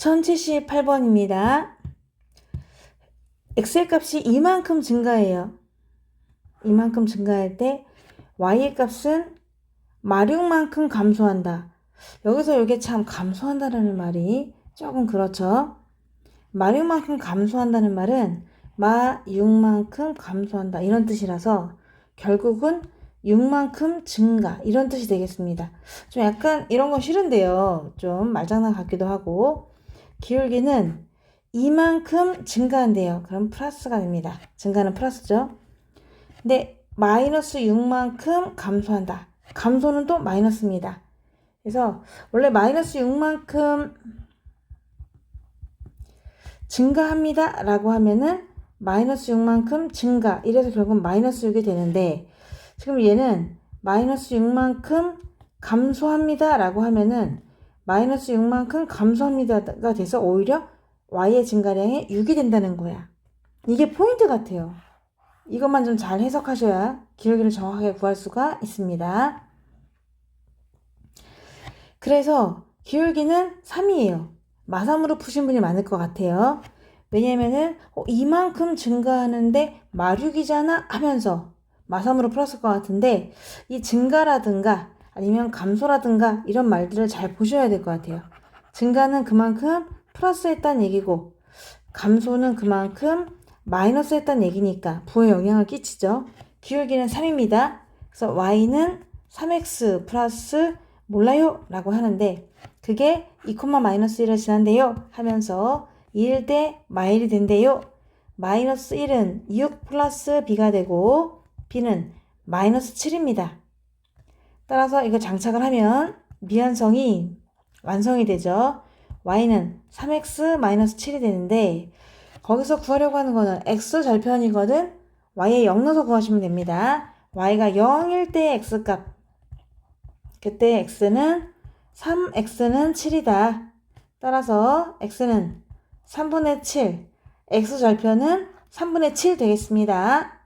1078번입니다. x의 값이 이만큼 증가해요. 이만큼 증가할 때 y의 값은 마륙만큼 감소한다. 여기서 이게 참 감소한다라는 말이 조금 그렇죠. 마륙만큼 감소한다는 말은 마6만큼 감소한다 이런 뜻이라서 결국은 6만큼 증가 이런 뜻이 되겠습니다. 좀 약간 이런 거 싫은데요. 좀 말장난 같기도 하고 기울기는 이만큼 증가한대요. 그럼 플러스가 됩니다. 증가는 플러스죠. 근데 마이너스 6만큼 감소한다. 감소는 또 마이너스입니다. 그래서 원래 마이너스 6만큼 증가합니다. 라고 하면은 마이너스 6만큼 증가. 이래서 결국 마이너스 6이 되는데 지금 얘는 마이너스 6만큼 감소합니다. 라고 하면은 마이너스 6만큼 감소합니다가 돼서 오히려 y의 증가량이 6이 된다는 거야. 이게 포인트 같아요. 이것만 좀 잘 해석하셔야 기울기를 정확하게 구할 수가 있습니다. 그래서 기울기는 3이에요. 마삼으로 푸신 분이 많을 것 같아요. 왜냐면은 어, 이만큼 증가하는데 마륙이잖아 하면서 마삼으로 풀었을 것 같은데 이 증가라든가 아니면 감소라든가 이런 말들을 잘 보셔야 될 것 같아요. 증가는 그만큼 플러스 했다는 얘기고 감소는 그만큼 마이너스 했다는 얘기니까 부에 영향을 끼치죠. 기울기는 3입니다. 그래서 y는 3x 플러스 몰라요 라고 하는데 그게 2, 마이너스 1을 지난대요 하면서 1 대 마일이 된대요. 마이너스 1은 6 플러스 b가 되고 b는 마이너스 7입니다. 따라서 이거 장착을 하면 미완성이 완성이 되죠. y는 3x 마이너스 7이 되는데 거기서 구하려고 하는 거는 x 절편이거든. y에 0 넣어서 구하시면 됩니다. y가 0일 때 x값 그때 x는 3x는 7이다. 따라서 x는 3분의 7, x 절편은 3분의 7 되겠습니다.